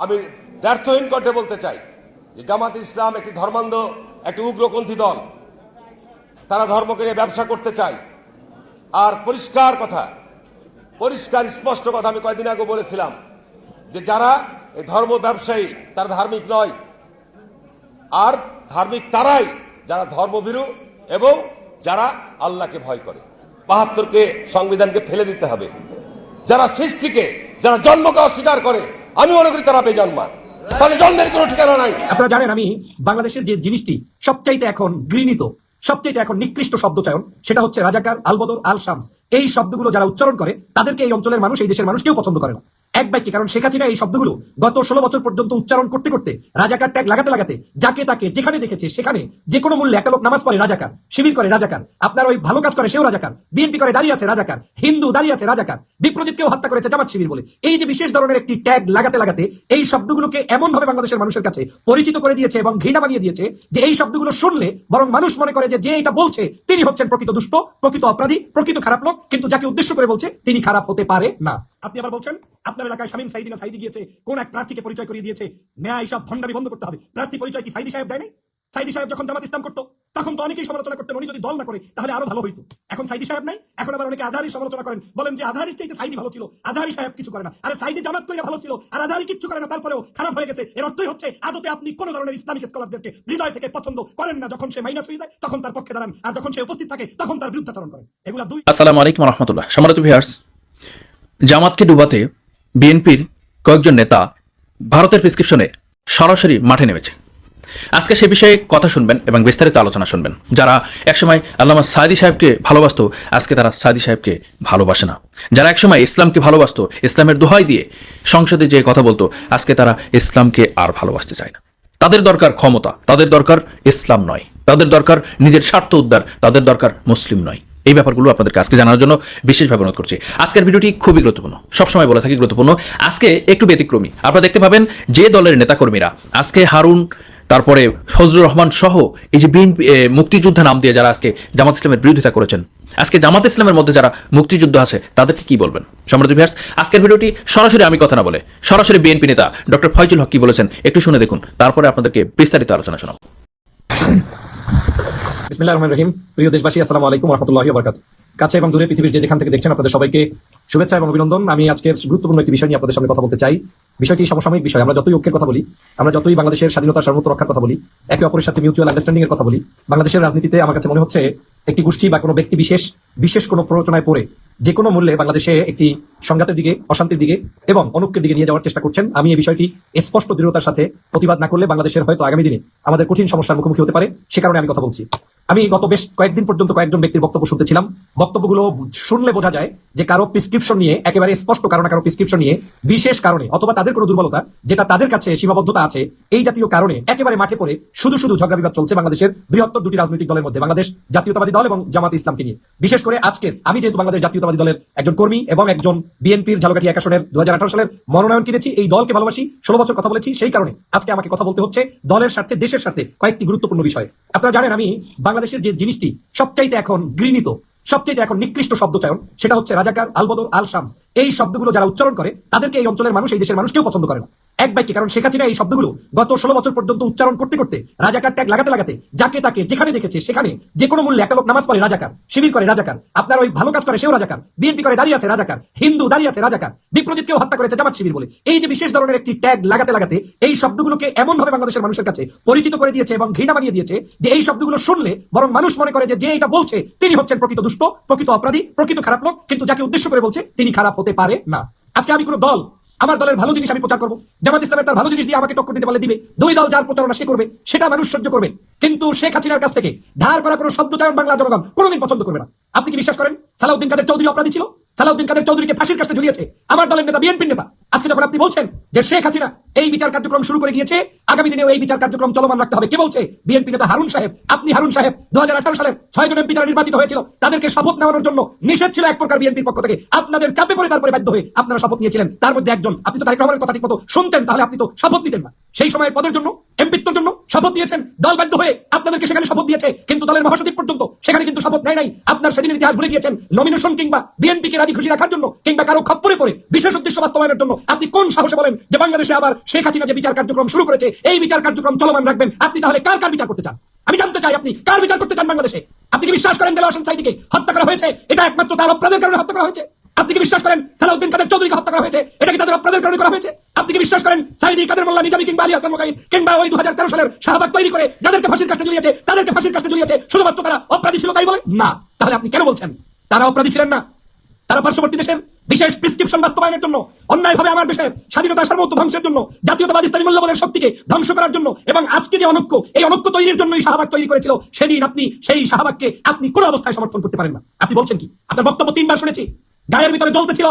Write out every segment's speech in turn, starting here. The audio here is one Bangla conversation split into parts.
আমি ব্যর্থহীন কণ্ঠে বলতে চাই যে জামাত ইসলাম একটি ধর্মান্ধ, একটি উগ্রপন্থী দল। তারা ধর্মকে নিয়ে ব্যবসা করতে চায়। আর পরিষ্কার কথা, পরিষ্কার স্পষ্ট কথা আমি কয়েকদিন আগে বলেছিলাম যে যারা এই ধর্ম ব্যবসায়ী, তারা ধার্মিক নয়। আর ধার্মিক তারাই যারা ধর্মভীরু এবং যারা আল্লাহকে ভয় করে। বাহাত্তরকে সংবিধানকে ফেলে দিতে হবে। যারা সৃষ্টিকে, যারা জন্মকে অস্বীকার করে আমি মনে করি তারা বেজন্মা তাহলে জন্মের কোনো ঠিকানা নাই। আপনারা জানেন আমি বাংলাদেশের যে জিনিসটি সবচাইতে এখন গৃহীত সবচেয়ে এখন নিকৃষ্ট শব্দচয়ন, সেটা হচ্ছে রাজাকার আলবদর আল শামস। এই শব্দগুলো যারা উচ্চারণ করে, তাদেরকে এই অঞ্চলের মানুষ, এই দেশের মানুষ কেউ পছন্দ করে না। এক বাক্যে কারণ শেখ হাসিনা এই শব্দগুলো গত ষোলো বছর পর্যন্ত উচ্চারণ করতে করতে রাজাকার ট্যাগ লাগাতে লাগাতে, যাকে তাকে যেখানে দেখেছে সেখানে যে কোনো মূল্যে একটা লোক নামাজ পড়ে, রাজাকার, শিবির করে রাজাকার, আপনার ওই ভালো কাজ করে সেও রাজাকার, বিএনপি করে দাঁড়িয়ে আছে রাজাকার, হিন্দু দাঁড়িয়ে আছে রাজাকার, বিপ্রজিৎকেও হত্যা করেছে জামাত শিবির বলে। এই যে বিশেষ ধরনের একটি ট্যাগ লাগাতে লাগাতে এই শব্দগুলোকে এমন ভাবে বাংলাদেশের মানুষের কাছে পরিচিত করে দিয়েছে এবং ঘৃণা বানিয়ে দিয়েছে যে এই শব্দগুলো শুনলে বরং মানুষ মনে করে যে যে এটা বলছে তিনি হচ্ছেন প্রকৃত দুষ্ট, প্রকৃত অপরাধী, প্রকৃত খারাপ লোক, কিন্তু যাকে উদ্দেশ্য করে বলছে তিনি খারাপ হতে পারে না। আপনি আবার বলছেন, আপনার এলাকায় শামীম সাইদিনা সাইদি গিয়েছে, কোন এক প্রার্থীকে পরিচয় করিয়ে দিয়েছে। ন্যায় সব ভণ্ডামি বন্ধ করতে হবে। প্রার্থী পরিচয় কি সাইদি সাহেব দেয় নাই? সাইদি সাহেব যখন জামাত ইসলাম করতো, তখন তো অনেকেই সমালোচনা করতেন, উনি যদি দল না করে, তাহলে আরও ভালো হইতো। এখন সাইদি সাহেব নাই, এখন আবার অনেকে আজহারি সমালোচনা করেন, বলেন যে আজহারির চাইতে সাইদি ভালো ছিল, আজহারি সাহেব কিছু করে না। আরে সাইদি জামাত কইরা ভালো ছিল, আর আজহারি কিছু করে না, তারপরেও খারাপ হয়ে গেছে। এর অর্থই হচ্ছে, আদতে আপনি কোন ধরনের ইসলামিক স্কলারদেরকে হৃদয় থেকে পছন্দ করেন না, যখন সে মাইনাস হয়ে যায়, তখন তার পক্ষে দাঁড়ান, আর যখন সে উপস্থিত থাকে, তখন তার বিরুদ্ধাচরণ করেন। এগুলা দুই আসসালামু আলাইকুম রহমতুল্লাহ। সম্মানিত ভিউয়ার্স জামাতকে ডুবাতে বিএনপির কয়েকজন নেতা ভারতের প্রেসক্রিপশনে সরাসরি মাঠে নেমেছে। আজকে সে বিষয়ে কথা শুনবেন এবং বিস্তারিত আলোচনা শুনবেন। যারা একসময় আল্লামা সাইদি সাহেবকে ভালোবাসতো, আজকে তারা সাইদি সাহেবকে ভালোবাসে না। যারা একসময় ইসলামকে ভালোবাসত, ইসলামের দোহাই দিয়ে সংসদে যে কথা বলতো, আজকে তারা ইসলামকে আর ভালোবাসতে চায় না। তাদের দরকার ক্ষমতা, তাদের দরকার ইসলাম নয়। তাদের দরকার নিজের স্বার্থ উদ্ধার, তাদের দরকার মুসলিম নয়। এই ব্যাপারগুলো আপনাদেরকে আজকে জানার জন্য বিশেষভাবে অনুরোধ করছি। আজকের ভিডিওটি খুবই গুরুত্বপূর্ণ, সবসময় বলে থাকি গুরুত্বপূর্ণ। আজকে একটু ব্যতিক্রমী। আপনারা দেখতে পাবেন যে দলের নেতাকর্মীরা, আজকে হারুন, তারপরে ফজলুর রহমান সহ এই যে বিএনপি মুক্তিযোদ্ধা নাম দিয়ে যারা আজকে জামাত ইসলামের বিরোধিতা করেছেন, আজকে জামাত ইসলামের মধ্যে যারা মুক্তিযুদ্ধ আছে, তাদেরকে কি বলবেন? সম্রাট ভিয়ার্স আজকের ভিডিওটি সরাসরি আমি কথা না বলে, সরাসরি বিএনপি নেতা ডক্টর ফয়জুল হক কি বলেছেন, একটু শুনে দেখুন, তারপরে আপনাদেরকে বিস্তারিত আলোচনা শোনাবো। বিসমিল্লাহির রহমানির রহিম। প্রিয় দেশবাসী, আসসালামু আলাইকুম রাহমাতুল্লাহি ওয়া বারাকাতুহু। কাছে এবং দূরে পৃথিবীর যে যেখান থেকে দেখছেন আপনাদের সবাইকে শুভেচ্ছা এবং অভিনন্দন। আমি আজকের গুরুত্বপূর্ণ একটি বিষয় নিয়ে আপনাদের সামনে কথা বলতে চাই। বিষয়টি সমসাময়িক বিষয়। আমরা যতই ঐক্যের কথা বলি, আমরা যতই বাংলাদেশের স্বাধীনতা সার্বত্র রক্ষার কথা বলি, একে অপরের সাথে মিউচুয়াল আন্ডারস্ট্যান্ডিং এর কথা বলি, বাংলাদেশের রাজনীতিতে আমার কাছে মনে হচ্ছে একটি গোষ্ঠী বা কোনো ব্যক্তি বিশেষ বিশেষ কোনো প্ররোচনায় পড়ে, যে কোনো মূল্যে বাংলাদেশে একটি সংঘাতের দিকে, অশান্তির দিকে এবং অনুক্যের দিকে নিয়ে যাওয়ার চেষ্টা করছেন। আমি এই বিষয়টি স্পষ্ট দৃঢ়তার সাথে প্রতিবাদ না করলে বাংলাদেশের হয়তো আগামী দিনে আমাদের কঠিন সমস্যার মুখোমুখি হতে পারে। সে কারণে আমি কথা বলছি। আমি গত বেশ কয়েকদিন পর্যন্ত কয়েকজন ব্যক্তির বক্তব্য শুনতেছিলাম। বক্তব্যগুলো শুনলে বোঝা যায় যে কারও প্রেসক্রিপশন নিয়ে, একেবারে স্পষ্ট কারও না কারও প্রেসক্রিপশন নিয়ে, বিশেষ কারণে অথবা তাদের কোনো দুর্বলতা যেটা তাদের কাছে সীমাবদ্ধতা আছে, এই জাতীয় কারণে একেবারে মাঠে পড়ে শুধু শুধু ঝগড়া বিবাদ চলছে বাংলাদেশের বৃহত্তর দুটি রাজনৈতিক দলের মধ্যে, বাংলাদেশ জাতীয়তাবাদী দল এবং জামাত ইসলামকে নিয়ে। বিশেষ করে আজকের, আমি যেহেতু বাংলাদেশ জাতীয়তাবাদী দলের একজন কর্মী এবং একজন বিএনপির ঝালকাঠি এক আসনের দু সালের মনোনয়ন কিনেছি, এই দলকে ভালোবাসি, ষোলো বছর কথা বলেছি, সেই কারণে আজকে আমাকে কথা বলতে হচ্ছে দলের সাথে দেশের সাথে কয়েকটি গুরুত্বপূর্ণ বিষয়। আপনারা জানেন আমি বাংলাদেশের যে জিনিসটি সবচাইতে এখন গৃহীত সবচেয়ে এখন নিকৃষ্ট শব্দচয়ন, সেটা হচ্ছে রাজাকার আলবদর আল শামস এই শব্দগুলো যারা উচ্চারণ করে, তাদেরকে এই অঞ্চলের মানুষ, এই দেশের মানুষ কেউ পছন্দ করে না। এক বাক্যে কারণ শেখ হাসিনা এই শব্দগুলো গত ষোলো বছর পর্যন্ত উচ্চারণ করতে করতে রাজাকার ট্যাগ লাগাতে লাগাতে, যাকে তাকে যেখানে দেখেছে সেখানে যে কোনো মূল্যে একটা লোক নামাজ পড়ে রাজাকার, শিবির করে রাজাকার, আপনার ওই ভালো কাজ করে সেও রাজাকার, বিএনপি করে দাঁড়িয়ে আছে রাজাকার, হিন্দু দাঁড়িয়ে আছে রাজাকার, বিপ্রজিৎকেও হত্যা করেছে জামাত শিবির বলে। এই যে বিশেষ ধরনের একটি ট্যাগ লাগাতে লাগাতে এই শব্দগুলোকে এমন ভাবে বাংলাদেশের মানুষের কাছে পরিচিত করে দিয়েছে এবং ঘৃণা বানিয়ে দিয়েছে যে এই শব্দগুলো শুনলে বরং মানুষ মনে করে যে যে এটা বলছে তিনি হচ্ছেন প্রকৃত দুষ্ট, প্রকৃত অপরাধী, প্রকৃত খারাপ লোক, কিন্তু যাকে উদ্দেশ্য করে বলছে তিনি খারাপ হতে পারে না। আজকে আমি কোনো দল আমার দলের ভালো জিনিস আমি প্রচার করব। জামাত ইসলামের তার ভালো জিনিস দিয়ে আমাকে টক্কর দিতে পারলে দিবে। দুই দল যার প্রচারণা সে করবে, সেটা মানুষ সহ্য করবে। কিন্তু শেখ হাসিনার কাছ থেকে ধার করা কোনো শব্দচয়ন বাংলা জনগণ কোনোদিন পছন্দ করবে না। আপনি কি বিশ্বাস করেন? সালাউদ্দিন কাদের চৌধুরী অপরাধী ছিল? সালাউদ্দিন কাদের চৌধুরীকে ফাঁসির কাছে ঝুলিয়েছে? আমার দলের নেতা বিএনপির নেতা। আজকে যখন আপনি বলছেন যে শেখ হাসিনা এই বিচার কার্যক্রম শুরু করে গিয়েছে, আগামী দিনেও এই বিচার কার্যক্রম চলমান রাখতে হবে। কে বলছে? বিএনপি নেতা হারুন সাহেব। আপনি হারুন সাহেব দু সালের ছয় জনের যারা নির্বাচিত হয়েছিল। তাদেরকে শপথ নেওয়ানোর জন্য নিষেধ ছিল এক প্রকার বিএনপির পক্ষ থেকে। আপনাদের চাপে পড়ে তারপরে বাধ্য হয়ে আপনারা শপথ নিয়েছিলেন। তার মধ্যে একজন। আপনি তো তারেক রহমানের কথা ঠিক মতো শুনতেন, তাহলে আপনি তো শপথ নিতেন না। সেই সময়ের পদের জন্য, এমপিত্বর জন্য শপথ দিয়েছেন। দল বাধ্য হয়ে আপনাদেরকে সেখানে শপথ দিয়েছে। কিন্তু দলের মহাসচিব পর্যন্ত সেখানে কিন্তু শপথ নেয় নাই। আপনার সেদিনের ইতিহাস ভুলে গিয়েছেন। নমিনেশন কিংবা বিএনপি কে রাজি খুশি রাখার জন্য কিংবা কারও খপ্পরে পড়ে বিশেষ উদ্দেশ্য বাস্তবায়নের জন্য আপনি কোন সাহসে বলেন যে বাংলাদেশে আবার শেখ হাসিনা যে বিচার কার্যক্রম শুরু করেছে, এই বিচার কার্যক্রম চলমান রাখবেন? আপনি তাহলে কার কার বিচার করতে চান? আমি জানতে চাই আপনি কার বিচার করতে চান বাংলাদেশে? আপনি কি বিশ্বাস করেন দেলোয়ার হোসেন সাইদিকে হত্যা করা হয়েছে? এটা একমাত্র তার অপরাধের কারণে হত্যা করা হয়েছে? আপনি কি বিশ্বাস করেন সালাউদ্দিন কাদের চৌধুরীকে হত্যা করা হয়েছে, এটা কি তাদের অপরাধের কারণে করা হয়েছে? আপনি কি বিশ্বাস করেন সাইদি কাদের মোল্লা, নিজামী কিংবা আলী মোকাইন, কিংবা ওই দু হাজার তেরো সালের শাহবাগ তৈরি করে যাদেরকে ফাঁসির কাছে ঝুলিয়েছে তাদেরকে ফাঁসির কাছে ঝুলিয়েছে শুধুমাত্র তারা অপরাধী ছিল তাই বলে? না। তাহলে আপনি কেন বলছেন? তারা অপরাধী ছিলেন না। তারা পার্শ্ববর্তী দেশের বিশেষ প্রেসক্রিপশন বাস্তবায়নের জন্য, অন্যায়ভাবে আমার দেশের স্বাধীনতা সার্বত্র ধ্বংসের জন্য, জাতীয়তাবাদ ইসলামী মূল্যবোধের শক্তিকে ধ্বংস করার জন্য এবং আজকে যে অনৈক্য, এই অনৈক্য তৈরির জন্যই শাহবাগ তৈরি করেছিল, সেদিন আপনি সেই শাহবাগকে আপনি কোন অবস্থায় সমর্থন করতে পারেন না। আপনি বলছেন কি? আপনার বক্তব্য তিনবার শুনেছি। গায়ের ভিতরে জ্বলতেছিল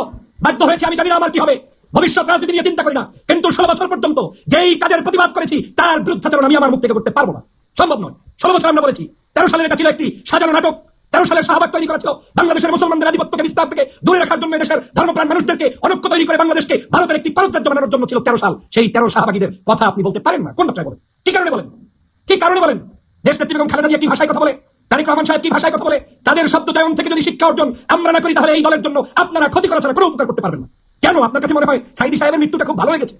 বাধ্য হয়েছে আমি, জানি না আমার কি হবে। ভবিষ্যৎ রাজনীতি নিয়ে চিন্তা করি না। কিন্তু ষোলো বছর পর্যন্ত যেই কাজের প্রতিবাদ করেছি, তার বিরুদ্ধাচরণ আমি আমার মুখ থেকে করতে পারব না। সম্ভব নয়। ষোলো বছর আমরা বলেছি, তেরো সালের এটা ছিল একটি সাজানো নাটক। তেরো সালে শাহবাগ তৈরি করেছিল বাংলাদেশের মুসলমানদের আধিপত্যকে বিস্তার থেকে দূরে রাখার জন্য দেশের ধর্মপ্রাণ মানুষদেরকে অনৈক্য তৈরি করে বাংলাদেশকে ভারতের একটি করত্রাজ্য বানানোর জন্য ছিল তেরো সাল। সেই তেরো শাহবাগীদের কথা আপনি বলতে পারেন না। কোন ভাষায় বলেন? কি কারণে বলেন? কি কারণে বলেন? দেশ নেত্রী বেগম খালেদা জিয়া কি ভাষায় কথা বলে? তারিক রহমান সাহেব কি ভাষায় কথা বলে? তাদের শব্দ চয়ন থেকে যদি শিক্ষা অর্জন আমরা না করি, তাহলে এই দলের জন্য আপনারা ক্ষতি করা ছাড়া কোনো উপকার করতে পারবেন না। কেন? আপনার কাছে মনে হয় সাইদি সাহেবের মৃত্যুটা খুব ভালো লেগেছে?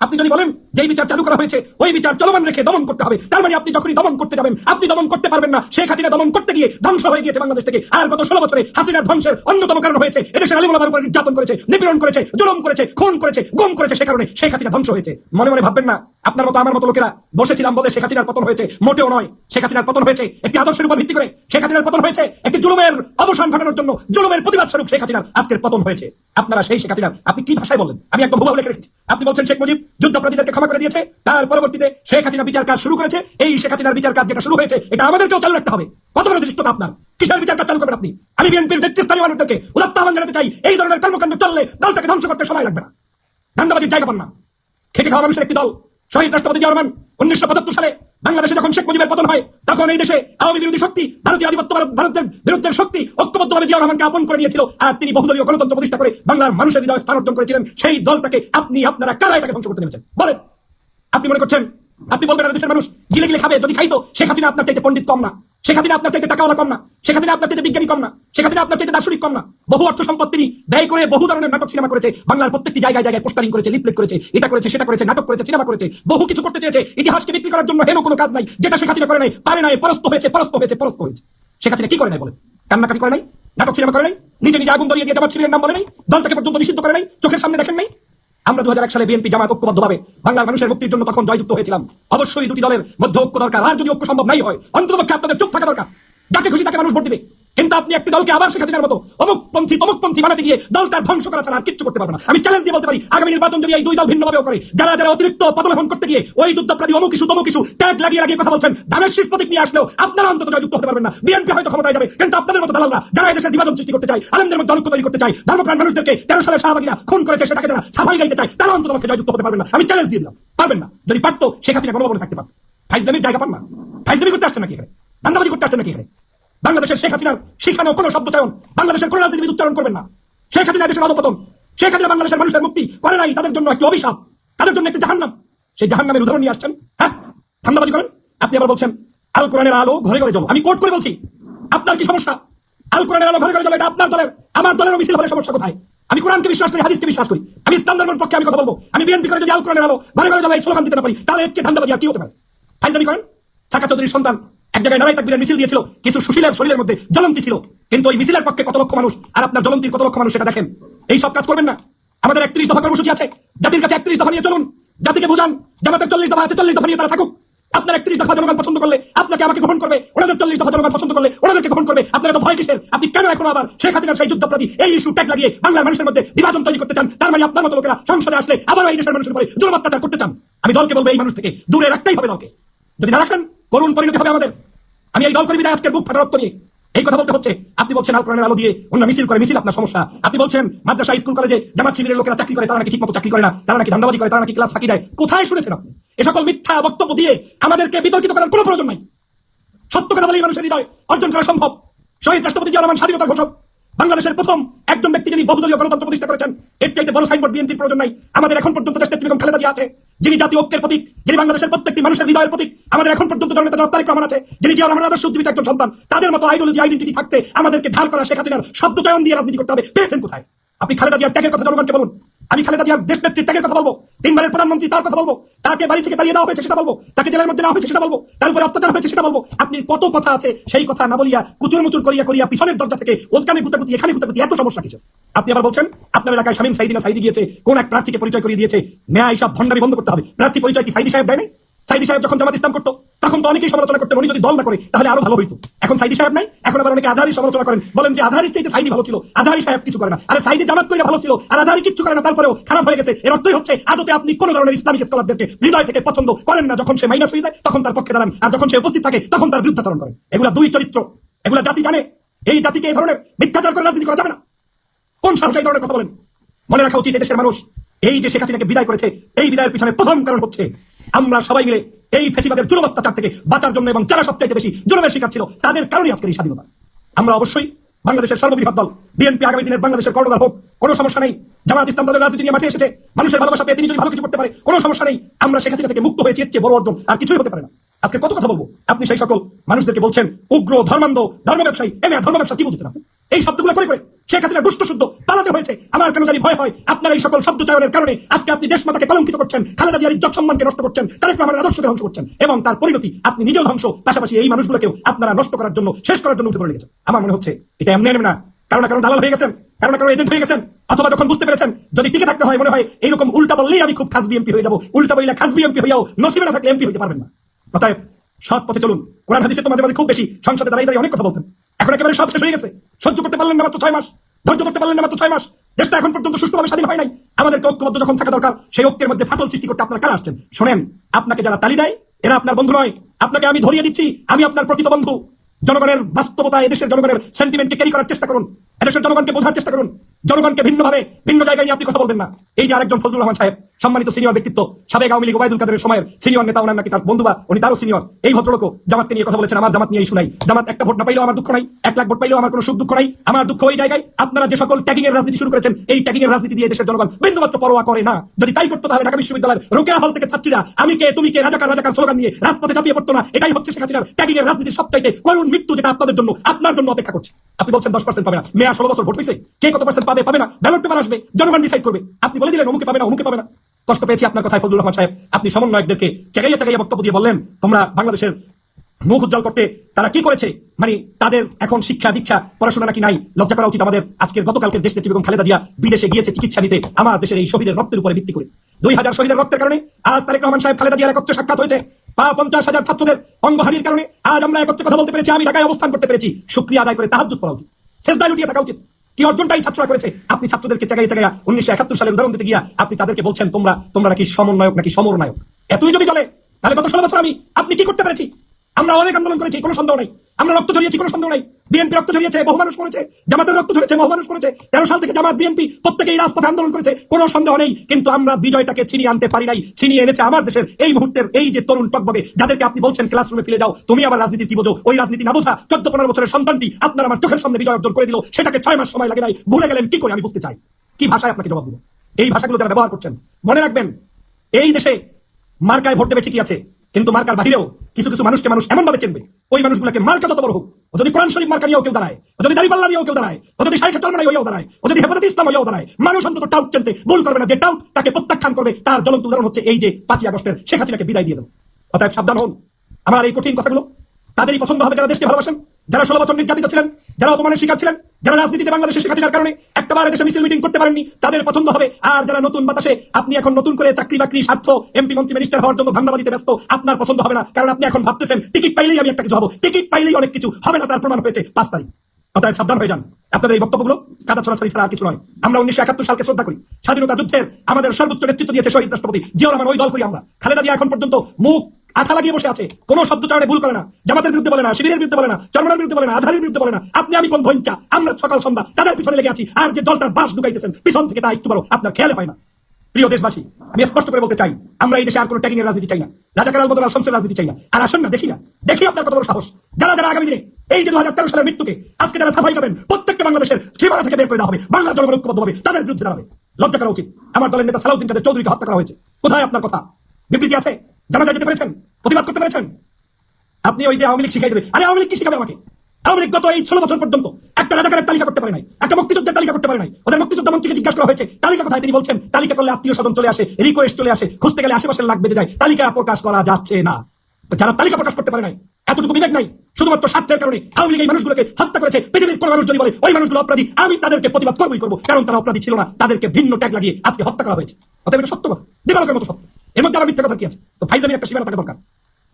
আপনি যদি বলেন যে বিচার চালু করা হয়েছে, ওই বিচার চলমান রেখে দমন করতে হবে। তার মানে আপনি যখনই দমন করতে যাবেন, আপনি দমন করতে পারবেন না। শেখ হাসিনা দমন করতে গিয়ে ধ্বংস হয়ে গিয়েছে বাংলাদেশ থেকে। আর গত ষোলো বছরে হাসিনার ধ্বংসের অন্যতম কারণ হয়েছে, এদেশের আলিমুলামার উপর নির্যাতন করেছে, নিপীড়ন করেছে, জুলুম করেছে, খুন করেছে, গুম করেছে সে কারণে শেখ হাসিনা ধ্বংস হয়েছে। মনে মনে ভাববেন না, আপনার মতো আমার মতো লোকেরা বসেছিলাম বলে শেখ হাসিনার পতন হয়েছে, মোটেও নয়। শেখ হাসিনার পতন হয়েছে একটি আদর্শের উপর ভিত্তি করে। শেখ হাসিনার পতন হয়েছে একটি জুলুমের অবসান ঘটানোর জন্য, জুলুমের প্রতিবাদ স্বরূপ শেখ হাসিনার আজকের পতন হয়েছে। আপনারা সেই শেখ হাসিনার, আপনি কি ভাষায় বলেন? আমি একদম ভুয়া লিখে রেখেছি। আপনি বলছেন, শেখ মুজিব যুদ্ধাপরাধীদেরকে ক্ষমা করে দিয়েছে। তার পরবর্তীতে শেখ হাসিনা বিচার কাজ শুরু করেছে। এই শেখ হাসিনার বিচার কাজ যেটা শুরু হয়েছে, এটা আমাদেরকেও চালু রাখতে হবে। কত বড় দৃষ্টতা আপনার? কিসের বিচার কাজ চালু করবেন আপনি? আমি বিএনপির নেতৃস্থানীয় মানুষদেরকে উদাত্ত জানাতে চাই, এই ধরনের কর্মকাণ্ড চললে দলটাকে ধ্বংস করতে সময় লাগবে না। ধান্দাবাজির জায়গা পান না। খেটে খাওয়া মানুষের একটি দল শহীদ রাষ্ট্রপতি জিয়া রহমান উনিশশো পঁচাত্তর সালে বাংলাদেশে যখন শেখ মুজিবের পতন হয়, তখন এই দেশে আওয়ামী বিরোধী শক্তি, ভারতীয় আধিপত্য ভারতের বিরুদ্ধের শক্তি ঐক্যবদ্ধভাবে জিয়া রহমানকে আপন করে নিয়েছিল। আর তিনি বহুদলীয় গণতন্ত্র প্রতিষ্ঠা করে বাংলার মানুষের হৃদয় স্থান অর্জন করেছিলেন। সেই দলটাকে আপনি, আপনারা কারা এটাকে ধ্বংস করতে নেমেছেন? বলেন। আপনি মনে করছেন আপনি বলবেন দেশের মানুষ। গিলে গিলে খাবে, যদি খাইতো শেখ হাসিনা আপনার চাইতে পণ্ডিত কম না। শেখ হাসিনা আপনার চাইতে টাকাওয়ালা কম না। শেখ হাসিনা আপনার চাইতে বিজ্ঞানী কম না। শেখ হাসিনা আপনার চাইতে দার্শনিক কম না। বহু অর্থ সম্পদ তিনি ব্যয় করে বহু ধরনের নাটক সিনেমা করেছে। বাংলার প্রত্যেকটি জায়গায় জায়গায় পোস্টারিং করেছে লিপলেট করেছে, এটা করেছে, সেটা করেছে, নাটক করেছে, সিনেমা করেছে। বহু কিছু করতে চেয়েছে। ইতিহাসকে বিক্রি করার জন্য হেন কোনো কাজ নাই। যেটা শেখ হাসিনা করে নাই, পারে নাই, পরস্ত হয়েছে পরস্ত হয়েছে পরস্ত হয়েছে। শেখ হাসিনা কি করে নাই বলে কান্নাকাটি করে নাই? নাটক সিনেমা করে নাই? নিজে নিজে আগুন ধরিয়ে দিয়ে জামাত শিবিরের নাম বলে নাই? দলটাকে পর্যন্ত নিষিদ্ধ করে নাই? চোখের সামনে দেখেন নাই? আমরা দু হাজার এক সালে বিএনপি জামাত ঐক্যবদ্ধভাবে বাংলার মানুষের মুক্তির জন্য তখন জয়যুক্ত হয়েছিলাম। অবশ্যই দুটি দলের মধ্যে ঐক্য দরকার, আর যদি ঐক্য সম্ভব নাই হয়, অন্ততপক্ষে আপনাদের চুপ থাকা দরকার। যাকে খুশি তাকে মানুষ ভোট দিবে। কিন্তু আপনি একটি দলকে আবার শেখ হাসিনার মতো অমুক পন্থী তমুক পন্থী বানাতে গিয়ে দলটার ধ্বংস করা ছাড়া আর কিচ্ছু করতে পারবে না। আমি চ্যালেঞ্জ দিয়ে বলতে পারি, আগামী নির্বাচন যদি এই দুই দল ভিন্নভাবেও করে, যারা যারা অতিরিক্ত পদলেখন করতে গিয়ে ওই যুদ্ধপ্রাধী অমুক ইস্যু তমুক ইস্যু ট্যাগ লাগিয়ে লাগিয়ে কথা বলছেন, ধানের শীষ প্রতীক নিয়ে আসলেও আপনারা অন্তত জয়যুক্ত হতে পারবেন না। বিএনপি হয়তো ক্ষমতায় যাবে, কিন্তু আপনাদের মতো দালালরা, যারা এদেশের বিভাজন সৃষ্টি করতে চায়, আলমদের মধ্যে অনৈক্য তৈরি করতে চায়, ধর্মপ্রাণ মানুষদেরকে তেরো সালে শাহবাগীরা খুন করেছে সেটাকে যারা সাফাই গাইতে চায়, তারা অন্তত পক্ষে জয়যুক্ত হতে পারবেন না। আমি চ্যালেঞ্জ দিয়ে দিলাম, পারবেন না। যদি পারতো, শেখ হাসিনা গণভবনে থাকতে পারত। ফাইজলামির জায়গা পান না। ফাইজলামি করতে আসছে নাকি এখানে? ধান্দাবাজি করতে আসছে নাকি এখানে? বাংলাদেশের শেখ হাসিনার শিখানো কোনো শব্দ চয়ন বাংলাদেশের কোনো রাজনীতিবিদ উচ্চারণ করবেন না। শেখ হাসিনা দেশের অধপতন। শেখ হাসিনা বাংলাদেশের মানুষের মুক্তি করে নাই, তাদের জন্য একটি অভিশাপ। তাদের জন্য একটি জাহান্নাম। সেই জাহান্নামের উদাহরণ নিয়ে আসছেন হ্যাঁ? ধান্দাবাজি করেন। আপনি আবার বলছেন, আল কোরআনের আলো ঘরে ঘরে জলো আমি কোর্ট করে বলছি, আপনার কি সমস্যা? আল কোরআনের আলো ঘরে ঘরে জলো এটা আপনার দলের, আমার দলের মিছিল হলে সমস্যা কোথায়? আমি কোরআনকে বিশ্বাস করি, হাদিসকে বিশ্বাস করি। আমি ইসলাম ধর্মের পক্ষে আমি কথা বলব। আমি বিএনপি করে যদি আল কোরআনের আলো ঘরে ঘরে জলো এই স্লোগান দিতে না পারি, তাহলে হচ্ছে ধান্দাবাজি আর কি হতে পারে? ফাইজলামি করেন? সাকা চৌধুরীর সন্তান এক জায়গায় নারাই তাকবীরের মিছিল দিয়েছিল, কিছু সুশীলের শরীরের মধ্যে জ্বলন্তি ছিল। কিন্তু ওই মিছিলের পক্ষে কত লক্ষ মানুষ আর আপনার জ্বলন্তির কত লক্ষ মানুষ সেটা দেখেন? এই সব কাজ করবেন না। আমাদের একত্রিশ দফা কর্মসূচি আছে। জাতির কাছে একত্রিশ দফা নিয়ে চলুন। জাতিকে বুঝান, জামাতের চল্লিশ দফা আছে, চল্লিশ দফা নিয়ে তারা থাকুক। আপনার একত্রিশ দফা জনগণ পছন্দ করলে আপনাকে আমাকে গ্রহণ করবে। ওনাদের চল্লিশ দফা জনগণ পছন্দ করলে ওনাদেরকে গ্রহণ করবে। আপনার এত ভয় কিসের? আপনি কেন এখন আবার শেখ হাসিনার সেই যুদ্ধপ্রতি এই ইস্যু ট্যাগ লাগিয়ে বাংলার মানুষের মধ্যে বিভাজন তৈরি করতে চান? তার মানে আপনার মতো লোকেরা সংসদে আসলে আবার এই দেশের মানুষের উপরে জুলুম অত্যাচার করতে চান। আমি দলকে বলব এই মানুষ থেকে দূরে রাখতেই হবে দলকে। যদি না রাখেন, করুণ পরিণতি হবে আমাদের। আমি এই দল কর্মী আজকের বুক ফাটারত করি এই কথা বলতে হচ্ছে। আপনি বলছেন আল কোরআনের আলো দিয়ে অন্য মিছিল করে, মিছিল আপনার সমস্যা। আপনি বলছেন মাদ্রাসা, স্কুল, কলেজে জামাত শিবিরের লোকেরা চাকরি করে, তারা নাকি ঠিকমতো চাকরি করে না, তারা নাকি ধান্দাবাজি করে, তারা নাকি ক্লাস ফাঁকি দেয়। কোথায় শুনেছেন আপনি? এ সকল মিথ্যা বক্তব্য দিয়ে আমাদেরকে বিতর্কিত করার কোনো প্রয়োজন নাই। সত্য কথা বলেই মানুষের হৃদয় অর্জন করা সম্ভব। শহীদ রাষ্ট্রপতি জিয়া স্বাধীনতা ঘোষক। বাংলাদেশের প্রথম একজন ব্যক্তি যিনি বহুদলীয় গণতন্ত্র প্রতিষ্ঠা করেছেন, এর চাইতে বড় সাইনবোর্ড বিএনপির প্রয়োজন নাই। আমাদের এখন পর্যন্ত দেশ নেত্রী খালেদা জিয়া আছে, যিনি জাতীয় ঐক্যের প্রতীক, যিনি বাংলাদেশের প্রত্যেকটি মানুষের হৃদয়ের প্রতীক। আমাদের এখন পর্যন্ত জননেতা জনাব তারেক আছে, যিনি যে আমার আদর্শ উদ্দীপিত একজন সন্তান। তাদের মতো আইডিওলজি আইডেন্টিটি থাকতে আমাদেরকে ধার করা শেখ হাসিনার শব্দচয়ন দিয়ে রাজনীতি করতে হবে। পেয়েছেন কোথায়? আপনি খালেদা জিয়ার ত্যাগের কথা জনগণকে বলুন। আমি খালেদা জিয়ার দেশ নেত্রী ত্যাগের কথা বলব, তিনবারের প্রধানমন্ত্রী তার কথা বলব, তাকে বাড়ি থেকে তাড়িয়ে দেওয়া হয়েছে সেটা বলব, তাকে জেলের মধ্যে নেওয়া হয়েছে সেটা বলব, তার উপরে অত্যাচার হয়েছে সেটা বলব। আপনি কত কথা আছে, সেই কথা না বলিয়া কুচুর মুচুর করিয়া করিয়া পিছনের দরজা থেকে ওখানে গুতাগুতি, এখানে গুতাগুতি, এত সমস্যা কিছু আপনি আবার বলছেন, আপনার এলাকায় শামীম সাইদিনা সাইদি গিয়েছে, কোন এক প্রার্থীকে পরিচয় করিয়ে দিয়েছে ন্যায় সব ভণ্ডামি বন্ধ করতে হবে। প্রার্থী পরিচয় কি সাইদি সাহেব দেয় সাইদি সাহেব যখন জামাত ইসলাম করতো, তখন তো অনেকেই সমালোচনা করতেন, উনি যদি দল না করে, তাহলে আরও ভালো হইতো। এখন সাইদি সাহেব নাই, এখন আবার অনেকে আজহারি সমালোচনা করেন। বলেন যে আজহারির চাইতে সাইদি ভালো ছিল, আজহারি সাহেব কিছু করে না। আরে সাইদি জামাত করে ভালো ছিল, আর আজহারি কিছু করে না, তারপরেও খারাপ হয়ে গেছে। এর অর্থই হচ্ছে, আদতে আপনি কোন ধরনের ইসলামিক স্কলারদেরকে হৃদয় থেকে পছন্দ করেন না, যখন সে মাইনাস হয়ে যায়, তখন তার পক্ষে দাঁড়ান। আর যখন সে উপস্থিত থাকে, তখন তার বিরুদ্ধাচরণ করেন এগুলা দুই চরিত্র। এগুলা জাতি জানে। এই জাতিকে এই ধরনের মিথ্যাচার করে রাজনীতি করা যাবে না। কোন সাহসে এই ধরনের কথা বলেন? মনে রাখা উচিত দেশের মানুষ, এই যে শেখ হাসিনাকে বিদায় করেছে, এই বিদায়ের পিছনে প্রথম কারণ হচ্ছে আমরা সবাই মিলে এই ফেসিবাদের জুলুম অত্যাচার থেকে বাঁচার জন্য এবং যারা সবচাইতে বেশি জুলুমের শিকার ছিল, তাদের কারণে আজকের এই স্বাধীনতা। আমরা অবশ্যই বাংলাদেশের সর্ববৃহৎ দল, বিএনপি আগামী দিনের বাংলাদেশের কর্ণধার হোক, কোনো সমস্যা নেই। জামাত ইসলাম দলের রাজনীতি নিয়ে মাঠে এসেছে, মানুষের ভালোবাসা পেয়ে তিনি যদি ভালো কিছু করতে পারে, কোনো সমস্যা নেই। আমরা হাসিনা থেকে মুক্ত হয়েছি, এর চেয়ে বড় অর্জন আর কিছুই হতে পারে না। আজকে কত কথা বলব? আপনি সেই সকল মানুষদেরকে বলছেন, উগ্র, ধর্মান্ধ ধর্ম ব্যবসায়ী এমনি ধর্ম ব্যবসা কি বুঝছেন আপনি? এই শব্দগুলো করে করে শেখ হাসিনা দুষ্ট, শুদ্ধ আমার কেন জানি ভয় হয়। আপনার এই সকল শব্দ চয়নের কারণে আজকে আপনি দেশ মাতাকে কলঙ্কিত করছেন, খালেদা জিয়ার ইজ্জত সম্মানকে নষ্ট করছেন, তারেক রহমানের আদর্শকে ধ্বংস করছেন, এবং তার পরিণতি আপনি নিজেও ধ্বংস, পাশাপাশি এই মানুষগুলোকেও আপনারা নষ্ট করার জন্য, শেষ করার জন্য উঠে পড়ে গেছেন আমার মনে হচ্ছে, এটা এমনি এমনি না। কারণ কারণ দালাল হয়ে গেছেন, কারণ কারণ এজেন্ট হয়ে গেছেন, অথবা যখন বুঝতে পেরেছেন, যদি টিকে থাকতে হয় মনে হয়, এইরকম উল্টা বললেই আমি খুব খাস বিএমপি হয়ে যাব, উল্টা বললে খাস বিএমপি হইয়াও নসিবে না থাকলে এমপি হতে পারবেন না। অতএব সৎ পথে চলুন। কোরআন হাদিসে তো মাঝে মাঝে খুব বেশি সংসদে দাঁড়িয়ে দাঁড়িয়ে অনেক কথা বলতেন। এখন একেবারে সব শেষ হয়ে গেছে। সহ্য করতে পারলেন না মাত্র ছয় মাস, ধৈর্য করতে পারলেন না মাত্র ছয় মাস। দেশটা এখন পর্যন্ত সুষ্ঠুভাবে স্বাধীন হয় নাই। আমাদের ঐক্যবদ্ধ যখন থাকা দরকার, সেই ঐক্যের মধ্যে ফাটল সৃষ্টি করতে আপনারা কারা আসছেন? শোনেন, আপনাকে যারা তালি দেয়, এরা আপনার বন্ধু নয়। আপনাকে আমি ধরিয়ে দিচ্ছি, আমি আপনার প্রকৃত বন্ধু। জনগণের বাস্তবতা এদেশের জনগণের সেন্টিমেন্টকে ক্যারি করার চেষ্টা করুন। এদেশের জনগণকে বোঝার চেষ্টা করুন। জনগণকে ভিন্নভাবে, ভিন্ন জায়গায় নিয়ে আপনি কথা বলবেন না। এই যে আরেকজন ফজলুর রহমান সাহেব, সম্মানিত সিনিয়র ব্যক্তিত্ব, সাবেক আওয়ামী লীগ ওবায়দুল কাদের সময়ের সিনিয়র নেতা, ওনার নাকি তার বন্ধু বা উনি তারও সিনিয়র। এই ভদ্রলোকও জামাতকে নিয়ে কথা বলেছেন, আমার জামাত নিয়ে শুনাই জামাত একটা ভোট না পাইলেও আমার দুঃখ নাই, এক লাখ ভোট পাইলেও আমার কোনো সুখ দুঃখ নাই। আমার দুঃখ ওই জায়গায়, আপনারা যে সকল ট্যাগিং এর রাজনীতি শুরু করেছেন, এই ট্যাগিং এর রাজনীতি দিয়ে দেশের জনগণ বিন্দুমাত্র পরোয়া করে না। যদি তাই করতো তাহলে ঢাকা বিশ্ববিদ্যালয়ের রোকেয়া হল থেকে ছাত্রীরা, আমি কে, তুমি কে, রাজাকার রাজাকার স্লোগান নিয়ে রাজপথে চাপিয়ে পড়তো না। এটাই হচ্ছে শেখ হাসিনার ট্যাগিং এর রাজনীতির সবচাইতে করুণ মৃত্যু, যেটা আপনাদের জন্য, আপনার জন্য অপেক্ষা করছে। আপনি বলছেন দশ পার্সেন্ট পাবে না। মেয়া ষোলো বছর ভোট হয়েছে কে কত পার্সেন্ট পাবে পাবে না। ব্যালট পেপার আসবে, জনগণ ডিসাইড করবে। আপনি বলে দিলেন, অমুকে পাবে না, অমুকে পাবে না। কষ্ট পেয়েছি আপনার কথায়, ফজলুর রহমান সাহেব। আপনি সমন্বয়কদেরকে চাগাইয়া চাগাইয়া বক্তব্য দিয়ে বললেন, তোমরা বাংলাদেশের মুখ উজ্জ্বল করতে তারা কি করেছে? মানে তাদের এখন শিক্ষা দীক্ষা, পড়াশোনা নাকি নাই? লজ্জা করা উচিত আমাদের। আজকের গতকালকের দেশ নেত্রী বেগম খালেদা জিয়া বিদেশে গিয়েছে চিকিৎসা নিতে। আমার দেশের এই শহীদের রক্তের উপরে ভিত্তি করে। দুই হাজার শহীদের রক্তের কারণে আজ তারেক রহমান সাহেব খালেদা জিয়ার একত্রে সাক্ষাৎ হয়েছে। পা পঞ্চাশ হাজার ছাত্রদের অঙ্গহানির কারণে আজ আমরা একত্রে কথা বলতে পেরেছি। আমি ঢাকায় অবস্থান করতে পেরেছি। সুক্রিয়া আদায় করে তাহাজুত করা উচিত। শেষ দায় লুটিয়ে থাকা উচিত। কি অর্জনটাই ছাত্ররা করেছে? আপনি ছাত্রদেরকে চাগাই চাগাইয়া উনিশশো একাত্তর সালের উদাহরণ দিতে গিয়া আপনি তাদেরকে বলছেন, তোমরা তোমরা নাকি সমন্বয়ক, নাকি সমরনায়ক? এতই যদি চলে, তাহলে গত ষোলো বছর আমি, আপনি কি করতে পেরেছি? আমরা অনেক আন্দোলন করেছি, কোনো সন্দেহ নাই। আমরা রক্ত ঝরিয়েছি, কোনো সন্দেহ নাই। বিএনপি রক্ত ঝরিয়েছে, বহু মানুষ মরেছে, জামাতের রক্ত ঝরেছে, বহু মানুষ মরেছে। তেরো সাল থেকে জামাত বিএনপি প্রত্যেকেই রাজপথে আন্দোলন করেছে, কোনো সন্দেহ নেই, কিন্তু আমরা বিজয়টাকে ছিনিয়ে আনতে পারি নাই, ছিনিয়ে এনেছে আমার দেশের এই মুহূর্তের এই যে তরুণ টকবগে, যাদেরকে আপনি বলছেন ক্লাসরুমে ফিরে যাও, তুমি আবার রাজনীতি কি বোঝো? ওই রাজনীতি না বোঝা চোদ্দ পনেরো বছরের সন্তানটি আপনার আমার চোখের সামনে বিজয় অর্জন করে দিল, সেটাকে ছয় মাস সময় লাগে নাই, ভুলে গেলেন কি করে, আমি বুঝতে চাই। কি ভাষায় আপনাকে জবাব দিব? এই ভাষাগুলো যারা ব্যবহার করছেন, মনে রাখবেন, এই দেশে মার্কায় ভোট দেবে ঠিকই আছে, কিন্তু মার্কার বাহিরেও কিছু কিছু মানুষকে মানুষ এমন ভাবে চিনবে, ওই মানুষগুলোকে মার্কা যত বড় হোক ও যদি কোরআন শরীফ মার্কা কেউ দাঁড়ায়, ও যদি দাঁড়িপাল্লা নিয়েও কেউ দাঁড়ায়, ও যদি শাইখে চলমানাই হইয়াও দাঁড়ায়, ও যদি হেফাজত ইসলাম হইয়াও দাঁড়ায়, মানুষ অন্তত টাউট চেনতে ভুল করবে না যে টাউট তাকে প্রত্যাখ্যান করবে, তার জ্বলন্ত উদাহরণ হচ্ছে এই যে পাঁচই আগস্টের শেখ হাসিনাকে বিদায় দিয়ে দেবো। অতএব সাবধান হন। আমার এই কঠিন কথাগুলো তাদেরই পছন্দ হবে যারা দেশকে ভালোবাসেন, যারা ষোলো বছর নির্যাতিত ছিলেন, যারা অপমানের শিকার ছিলেন যারা রাজনীতিতে বাংলাদেশের শেখ কারণে একটা বার দেশে মিছিল মিটিং করতে পারেননি, তাদের পছন্দ হবে। আর যারা নতুন বাতাসে আপনি এখন নতুন করে চাকরি বাকরি, স্বার্থ এমপি মন্ত্রী মিনিস্টার হওয়ার জন্য ধান্দা দিতে ব্যস্ত, আপনার পছন্দ হবে না। কারণ আপনি এখন ভাবতেছেন, টিকিট পাইলেই আমি একটা কিছু হব। টিকিট পাইলেই অনেক কিছু হবে না, তার প্রমাণ হয়েছে পাঁচ তারিখ। অতএব সাবধান হয়ে যান। আপনাদের এই বক্তব্যগুলো কাদা ছড়াছড়ি ছাড়া কিছু নয়। আমরা উনিশশো একাত্তর সালকে শ্রদ্ধা করি। স্বাধীনতা যুদ্ধের আমাদের সর্বোচ্চ নেতৃত্ব দিয়েছে শহীদ রাষ্ট্রপতি জিয়াউর রহমান। ওই দল করি আমরা। খালেদা জিয়া এখন পর্যন্ত মুখ আঠা লাগিয়ে বসে আছে। কোন শব্দচারণে ভুল করে না। জামাতের বিরুদ্ধে বলে না, শিবিরের বিরুদ্ধে বলে না, চরমনার বিরুদ্ধে বলে না, আজহারের বিরুদ্ধে বলে না। আপনি আমি কোন ধৈঞ্চা আমরা সকাল সন্ধ্যা তাদের পিছনে লেগে আছি। আর যে দলটার বাস ঢুকাইতেছেন, পিছন থেকে তা বড়, আপনার খেয়ালে হয় না। প্রিয় দেশবাসী, আমি স্পষ্ট করে বলতে চাই, আমরা এই দেশে আর কোনো ট্যাগিং এর রাজনীতি চাই না। রাজাকার আল বদল শামসের রাজনীতি চাই না। আর আসেন না, দেখি না। দেখি আপনার কত বড় সাহস। যারা যারা আগামী দিনে, এই যে দু হাজার তেরো সালের মৃত্যুকে, আজকে যারা সাফাই করবেন প্রত্যেকটা বাংলাদেশের সীমানা থেকে বের করে দেওয়া হবে। বাংলার জনগণ ঐক্যবদ্ধ হবে তাদের বিরুদ্ধে দাঁড়াবে। লজ্জা করা উচিত। আমার দলের নেতা সালাউদ্দিন কাদের চৌধুরীকে হত্যা করা হয়েছে। কোথায় আপনার কথা? বিবৃতি আছে? জানা যেতে পেরেছেন? প্রতিবাদ করতে পেরেছেন? আপনি ওই যে আওয়ামী লীগ শিখাই দেবে। আরে আওয়ামী লীগ কি শিখাবে আমাকে? আওয়ামী লীগ গত এই ষোলো বছর পর্যন্ত একটা রাজাকারের তালিকা করতে পারে নাই, একটা মুক্তিযুদ্ধের তালিকা করতে পারে নাই। ওদের মুক্তিযুদ্ধ মন্ত্রীকে জিজ্ঞাসা করা হয়েছে, তালিকা কোথায় তিনি বলছেন? তালিকা করলে আত্মীয় স্বজন চলে আসে রিকোয়েস্ট চলে আসে, খুঁজতে গেলে আশেপাশের লাগ বেঁধে যায়। তালিকা প্রকাশ করা যাচ্ছে না। যারা তালিকা প্রকাশ করতে পারে নাই, এতটুকু বিবেক নাই, শুধুমাত্র স্বার্থের কারণে আওয়ামী লীগ এই মানুষগুলোকে হত্যা করেছে, পৃথিবীর কোন মানুষ যদি বলে, ওই মানুষগুলো অপরাধী, আমি তাদেরকে প্রতিবাদ করবই করব। কারণ তারা অপরাধী ছিল না, তাদেরকে ভিন্ন ট্যাগ লাগিয়ে আজকে হত্যা করা হয়েছে। অতএব এটা সত্য কথা, দিবালকের মতো সত্য। এর মধ্যে আমার মিথ্যা কথা কি আছে? তো ফাইজামি একটা সীমানা থাকা দরকার।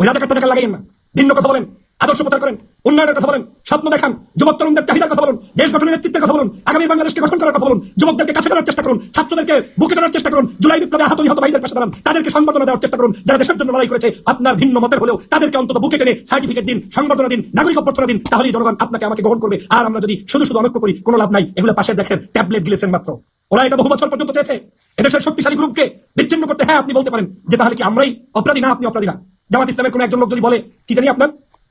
ওই রাজাকার টাকা লাগাইয়েন না ভিন্ন কথা বলেন। আদর্শ প্রচার করেন, উন্নয়নের কথা বলেন, স্বপ্ন দেখান, যুবক তরুণদের চাহিদার কথা বলুন, দেশ গঠনের নেতৃত্বের কথা বলুন, আগামী বাংলাদেশকে গঠন করার কথা বলুন, যুবকদেরকে কাছে করার চেষ্টা করুন, ছাত্রদেরকে বুকে টানার চেষ্টা করুন, জুলাই বিপ্লবে আহত নিহত ভাইদের পাশে দাঁড়ান, তাদেরকে সম্বর্ধনা দেওয়ার চেষ্টা করুন, যারা দেশের জন্য লড়াই করেছে, আপনার ভিন্ন মতের হলেও তাদেরকে অন্তত বুকে টেনে সার্টিফিকেট দিন, সংবর্ধনা দিন, নাগরিক অভ্যর্থনা দিন, তাহলেই জনগণ আপনাকে আমাকে গ্রহণ করবে, আর আমরা যদি শুধু শুধু অনক্য করি, কোনো লাভ নাই, এগুলো পাশে দেখেন, ট্যাবলেট গিলেছেন মাত্র। ওরা এটা বহু বছর পর্যন্ত চেয়েছে। এদেশের শক্তিশালী গ্রুপকে বিচ্ছিন্ন করতে হ্যাঁ আপনি বলতে পারেন, যে তাহলে কি আমরাই অপরাধী? না, আপনি অপরাধী না। জামাত ইসলামের কোন একজন লোক যদি বলে, কি জানি আপনার?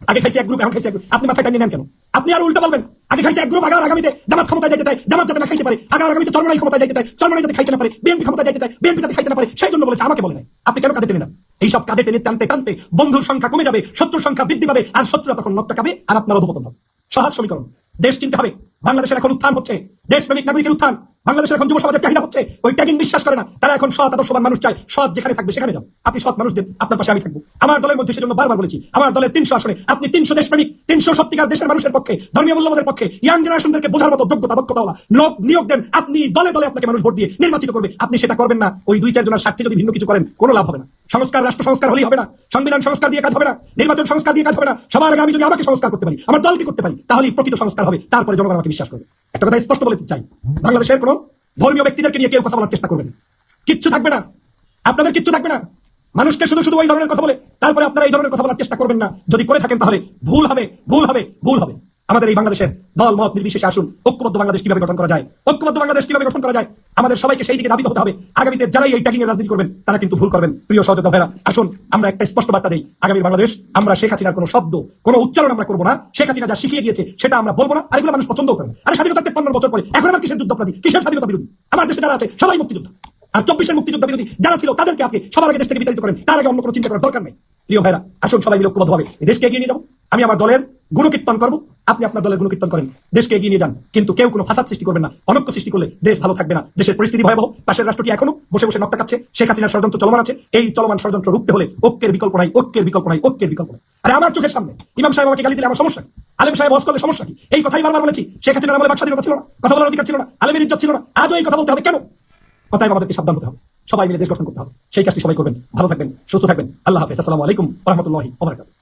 আগে খাইছে এক গ্রুপ এখন খাইছে এক গ্রুপ আপনি মাথায় টানিয়ে নেন কেন? আপনি আর বলবেন। আগে খাইছে এক গ্রুপ আগামীতে জামাত ক্ষমতা যেতে চাই জামাত যাতে না খাইতে পারে। আগার আগামীতে ক্ষমতা যাইতে চাই যাতে খাইতে না পারে, বিএনপি ক্ষমতা যেতে চাই বিএনপি যাতে খাইতে না পারে, সেই জন্য বলেছে, আমাকে বলে নাই। আপনি কেন কাঁধে টেনে নেন? এইসব কাঁধে টেনে টানতে টানতে বন্ধুর সংখ্যা কমে যাবে, শত্রুর সংখ্যা বৃদ্ধি পাবে, আর শত্রুরা তখন নকটা খাবে, আর আপনার অধপতন হবে। সহজ সমীকরণ। দেশ চিনতে হবে বাংলাদেশের এখন উত্থান হচ্ছে, দেশপ্রেমিক নাগরিকের উত্থান, বাংলাদেশের এখন যুব সমাজের চাহিদা হচ্ছে, ওই ট্যাগিং বিশ্বাস করে না। তারা এখন সৎ আদর্শবান মানুষ চায়, সৎ যেখানে থাকবে সেখানে যাও। আপনি সৎ মানুষ দেন আপনার পাশে আমি থাকব। আমার দলের মধ্যে সেজন্য বারবার বলেছি, আমার দলের তিনশো আসনে, আপনি তিনশো দেশপ্রেমিক, তিনশো সত্যিকার দেশের মানুষের পক্ষে, ধর্মীয় মূল্যবোধের পক্ষে, ইয়াং জেনারেশনদেরকে বোঝার মতো যোগ্যতা, দক্ষতা ওলা। লোক নিয়োগ দেন, আপনি দলে দলে আপনাকে মানুষ ভোট দিয়ে নির্বাচিত করবে। আপনি সেটা করবেন না, ওই দুই চারজনের স্বার্থে যদি ভিন্ন কিছু করেন, কোনো লাভ হবে না। সংস্কার, রাষ্ট্র সংস্কার হলেই হবে না। সংবিধান সংস্কার দিয়ে কাজ হবে না। নির্বাচন সংস্কার দিয়ে কাজ হবে না। সবার আগে আমি যদি আমাকে সংস্কার করতে পারি, আমার দলকে করতে পারি তাহলে প্রকৃত সংস্কার হবে, তারপরে জনগণ আমাকে বিশ্বাস করবে একটা কথা স্পষ্ট বলে চাই। বাংলাদেশের কোনো ধর্মীয় ব্যক্তিদেরকে নিয়ে কেউ কথা বলার চেষ্টা করবেন কিচ্ছু থাকবে না। আপনাদের কিচ্ছু থাকবে না। মানুষকে শুধু শুধু ওই ধরনের কথা বলে, তারপরে আপনারা এই ধরনের কথা বলার চেষ্টা করবেন না। যদি করে থাকেন তাহলে ভুল হবে ভুল হবে ভুল হবে। আমাদের এই বাংলাদেশের দল, মত নির্বিশেষে আসুন। ঐক্যবদ্ধ বাংলাদেশ কীভাবে গঠন করা যায়? ঐক্যবদ্ধ বাংলাদেশ কীভাবে গঠন করা যায়? আমাদের সবাইকে সেই দিকে ধাবিত হতে হবে। আগামীতে যারাই এই ট্যাগিং রাজনীতি করবেন, তারা কিন্তু ভুল করবেন। প্রিয় সহযোগিতা ভাইরা, আসুন, আমরা একটা স্পষ্ট বার্তা দেই। আগামী বাংলাদেশ, আমরা শেখ হাসিনার কোনো শব্দ, কোনো উচ্চারণ আমরা করব না। শেখ হাসিনা যা শিখিয়ে দিয়েছে, সেটা আমরা বলব না। আর এগুলো মানুষ পছন্দ করবে আরে স্বাধীনতা তেপ্পান্ন বছর পরে, এখন আমার কিসের যুদ্ধ অপরাধী? কিসের স্বাধীনতা বিরোধী? আমার দেশে যারা আছে, সবাই মুক্তিযোদ্ধা। আর চব্বিশের মুক্তিযোদ্ধা বিরোধী যারা ছিল, তাদেরকে আজকে সবার আগে দেশ থেকে বিতাড়িত করেন। তার আগে অন্য কোনো চিন্তা করার দরকার নেই। প্রিয় ভাইরা, আসুন সবাই মিলে ঐক্যবদ্ধ হবে দেশকে এগিয়ে নিয়ে যাব। আমি আমার দলের গুণকীর্তন করব, আপনি আপনার দলের গুণকীর্তন করেন। দেশকে এগিয়ে নিয়ে যান, কিন্তু কেউ কোনো ফাসাদ সৃষ্টি করবেন না। অনক্য সৃষ্টি করলে দেশ ভালো থাকবে না। দেশের পরিস্থিতি ভয়াবহ। পাশের রাষ্ট্রটি এখনও বসে বসে নকটা খাচ্ছে শেখ হাসিনার ষড়যন্ত্র চলমান আছে। এই চলমান ষড়যন্ত্র রুখতে হলে ঐক্যের বিকল্প নাই, ঐক্যের বিকল্প নাই, ঐক্যের বিকল্প নাই। আরে আমার চোখের সামনে ইমাম সাহেব আমাকে গালি দিলে আমার সমস্যা? আলেম সাহেব বস করলে সমস্যা কি? এই কথাই বারবার বলেছি। শেখ হাসিনার আমলে বাক স্বাধীনতা ছিল না, কথা বলার অধিকার ছিল না, আলেমের ইজ্জত ছিল না। আজও এই কথা বলতে হবে কেন? কথায় আমাদেরকে সাবধান হতে হবে। সবাই মিলে দেশ গঠন করতে হবে। সেই কাজটি সবাই করবেন। ভালো থাকবেন, সুস্থ থাকবেন। আল্লাহ হাফেজ। আসসালামু আলাইকুম রহমতুল্লাহি ওবরাকাতুহু